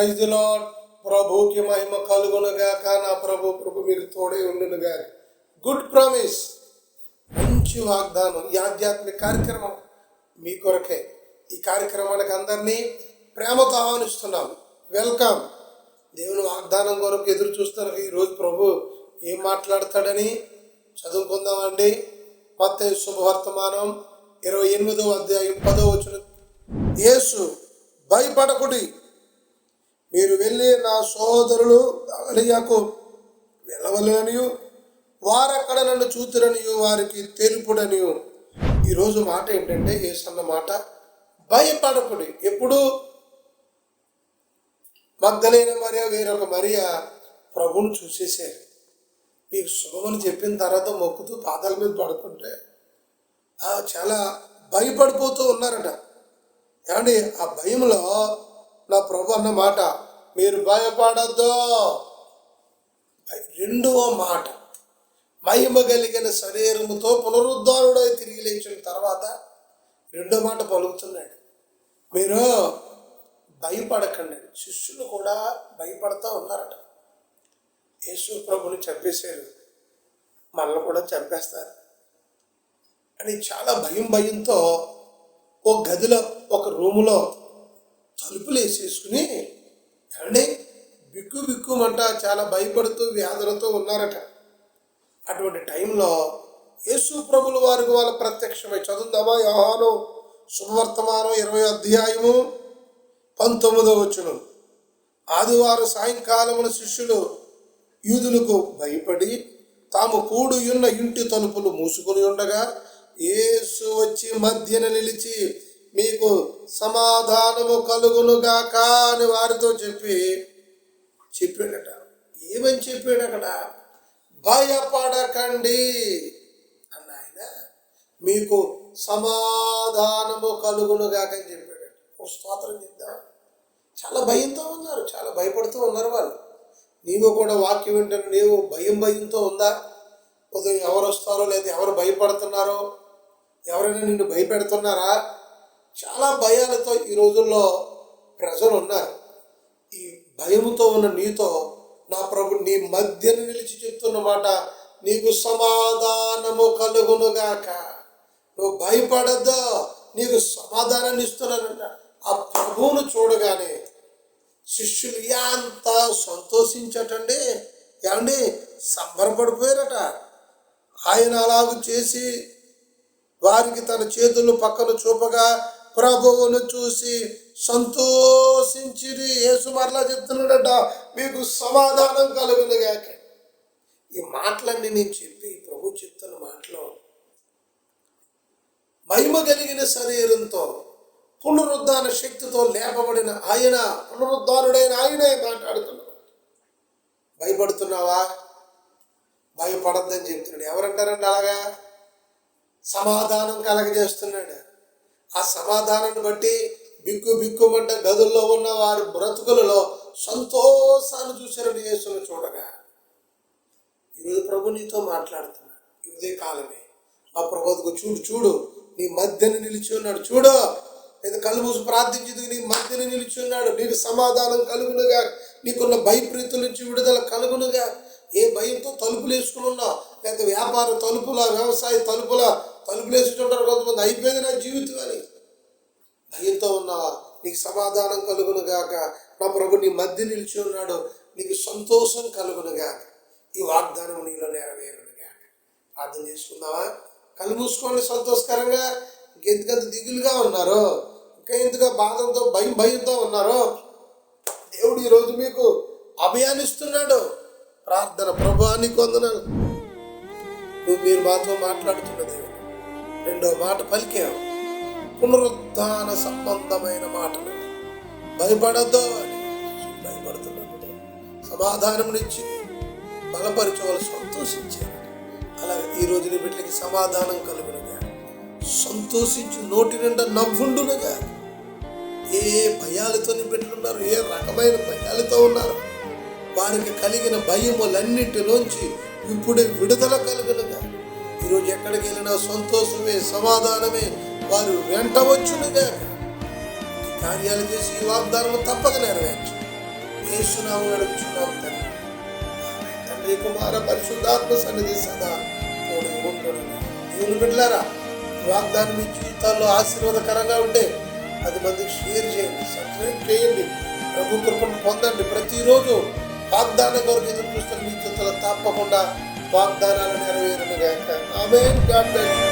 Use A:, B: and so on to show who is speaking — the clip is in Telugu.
A: ప్రైజ్ లాడ్ ప్రభుకి మహిమ కలుగునుగాక నా ప్రభు ప్రభు మీరు తోడే ఉండునుగాక గుడ్ ప్రామిస్ మంచి వాగ్దానం ఈ ఆధ్యాత్మిక కార్యక్రమం మీ కొరకే ఈ కార్యక్రమానికి అందరినీ ప్రేమతో ఆహ్వానిస్తున్నాం వెల్కమ్ దేవుని వాగ్దానం కొరకు ఎదురు చూస్తున్నారు ఈరోజు ప్రభు ఏం మాట్లాడతాడని చదువుకుందామండి మత్తే శుభవర్తమానం ఇరవై ఎనిమిదో అధ్యాయం పదో వచ్చిన యేసు భయపడకుడి మీరు వెళ్ళి నా సోదరులు అలియాకు వెళ్ళవలనియు వారక్కడ నన్ను చూతురనియు వారికి తెలుపుడనియు. ఈరోజు మాట ఏంటంటే ఏసన్న మాట భయపడకుడి. ఎప్పుడు? మగ్ధలైన మరియా వేరొక మరియా ప్రభుని చూసేసారు మీకు శుభమని చెప్పిన తర్వాత మొక్కుతూ పాదాల మీద పడుతుంటే ఆ చాలా భయపడిపోతూ ఉన్నారట. ఏమండి ఆ భయంలో నా ప్రభు అన్న మాట మీరు భయపడద్దు. రెండవ మాట మహిమ కలిగిన శరీరముతో పునరుద్ధారుడై తిరిగి లేచిన తర్వాత రెండో మాట పలుకుతున్నాడు. మీరు భయపడకండి. శిష్యులు కూడా భయపడతా ఉన్నారట. యేసు ప్రభుని చంపేశారు. మళ్ళీ కూడా చంపేస్తారు. అని చాలా భయం భయంతో ఓ గదిలో ఒక రూములో తలుపులు వేసేసుకుని ఏమండి బిక్కు బిక్కుమంట చాలా భయపడుతూ వ్యాధులతో ఉన్నారట. అటువంటి టైంలో యేసు ప్రభుల వారికి వాళ్ళ ప్రత్యక్షమై చదువుదామా? యోహాను శుభవర్తమానం ఇరవై అధ్యాయము పంతొమ్మిదో వచ్చును ఆదివారం సాయంకాలమున శిష్యులు యూదులకు భయపడి తాము కూడు ఉన్న ఇంటి తలుపులు మూసుకొని ఉండగా యేసు వచ్చి మధ్యన నిలిచి మీకు సమాధానము కలుగునుగాక అని వారితో చెప్పి చెప్పాడట. ఏమని చెప్పాడు అక్కడ భయపడకండి అన్న ఆయన మీకు సమాధానము కలుగునుగాక అని చెప్పాడు ఒక స్తోత్రం చెప్దాం. చాలా భయంతో ఉన్నారు చాలా భయపడుతూ ఉన్నారు వాళ్ళు. నీవు కూడా వాక్యం వింటాను నీవు భయం భయంతో ఉందా? ఉదయం ఎవరు వస్తారో లేదా ఎవరు భయపడుతున్నారో? ఎవరైనా నిన్ను భయపెడుతున్నారా? చాలా భయాలతో ఈ రోజుల్లో ప్రజలు ఉన్నారు ఈ భయముతో ఉన్న నీతో నా ప్రభు నీ మధ్యన నిలిచి చెప్తున్న మాట నీకు సమాధానము కలుగునుగాక. నువ్వు భయపడద్దు నీకు సమాధానాన్ని ఇస్తున్నానంట ఆ ప్రభువును చూడగానే శిష్యులు ఎంత సంతోషించటండి? ఏమండి? సంబరపడిపోయారట. ఆయన అలాగ చేసి వారికి తన చేతులు పక్కన చూపగా ప్రభువును చూసి సంతోషించిరి. యేసు మరలా చెప్తున్నాడట మీకు సమాధానం కలుగునుగాక ఈ మాటలన్నీ నేను చెప్పి ప్రభు చెప్తున్న మాటలో మహిమ కలిగిన శరీరంతో పునరుద్ధాన శక్తితో లేపబడిన ఆయన పునరుద్ధానుడైన ఆయనే మాట్లాడుతున్నాడు. భయపడుతున్నావా? భయపడద్దని చెప్తున్నాడు. ఎవరంటారండి అలాగా? సమాధానం కలగజేస్తున్నాడు. ఆ సమాధానాన్ని బట్టి బిక్కు బిక్కుమంట గదుల్లో ఉన్న వారి బ్రతుకులలో సంతోషాన్ని చూశారని యేసును చూడగా ఈరోజు ప్రభు నీతో మాట్లాడుతున్నాడు ఇదే కాలమే ఆ ప్రభుత్వకు చూడు చూడు నీ మధ్యన నిలిచి ఉన్నాడు. చూడు లేదా కళ్ళు మూసి ప్రార్థించేందుకు నీ మధ్యన నిలిచి ఉన్నాడు. నీకు సమాధానం కలుగునుగా. నీకున్న భయప్రీతుల నుంచి విడుదల కలుగునుగా. ఏ భయంతో తలుపులు వేసుకుని ఉన్నావు లేకపోతే వ్యాపార తలుపుల వ్యవసాయ తలుపుల తలుపులు వేసుకుంటారు కొంతమంది. అయిపోయింది నా జీవితం అని. భయంతో ఉన్నావా నీకు సమాధానం కలుగును గాక. నా ప్రభు నీ మధ్య నిలిచి ఉన్నాడు. నీకు సంతోషం కలుగును గాక. ఈ వాగ్దానం నీలో నెరవేరును గాక. ప్రార్థన చేసుకుందామా? కళ్ళు మూసుకోండి సంతోషకరంగా. ఇంకెందుకంత దిగులుగా ఉన్నారో? ఇంకా ఎందుకు బాధంతో భయం భయంతో ఉన్నారో? దేవుడు ఈరోజు మీకు అభయాన్ని ప్రార్థన ప్రభాన్ని కొందనాలు నువ్వు మీరు మాతో మాట్లాడుతున్న దేవుడు. రెండో మాట పలికాం పునరుద్ధాన సంబంధమైన మాటలు. భయపడద్దు అని భయపడుతున్నాడు సమాధానమునిచ్చి బలపరిచోవాలి సంతోషించారు. అలాగే ఈ రోజు నీ బిడ్డలకి సమాధానం కలుగునుగా సంతోషించి నోటి నిండా నవ్వుండునుగా ఏ భయాలతో నీ బిడ్డలున్నారు ఏ రకమైన భయాలతో ఉన్నారు? వారికి కలిగిన భయములన్నిటిలోంచి ఇప్పుడే విడుదల కలుగునుగా ఈరోజు ఎక్కడికి వెళ్ళినా సంతోషమే సమాధానమే. వారు వెంట వచ్చునుగా కార్యాలు చేసి ఈ వాగ్దానం తప్పక నెరవేర్చు. వేస్తున్నాము నడుపుచున్నాము తండ్రి. తండ్రి కుమార పరిశుద్ధాత్మ సన్నిధి సదా తోడు ఉండడు. దేవుని బిడ్డలారా వాగ్దానం మీ జీవితాల్లో ఆశీర్వాదకరంగా ఉంటే పది మందికి షేర్ చేయండి సబ్స్క్రైబ్ చేయండి ప్రభు కృపను పొందండి. ప్రతిరోజు వాగ్దానం కొరకు ఎదురు చూస్తున్న మీ జీవితంలో తప్పకుండా వాగ్దానాలు నెరవేరును గాక ఆమె గాడ్ బ్లెస్ యు.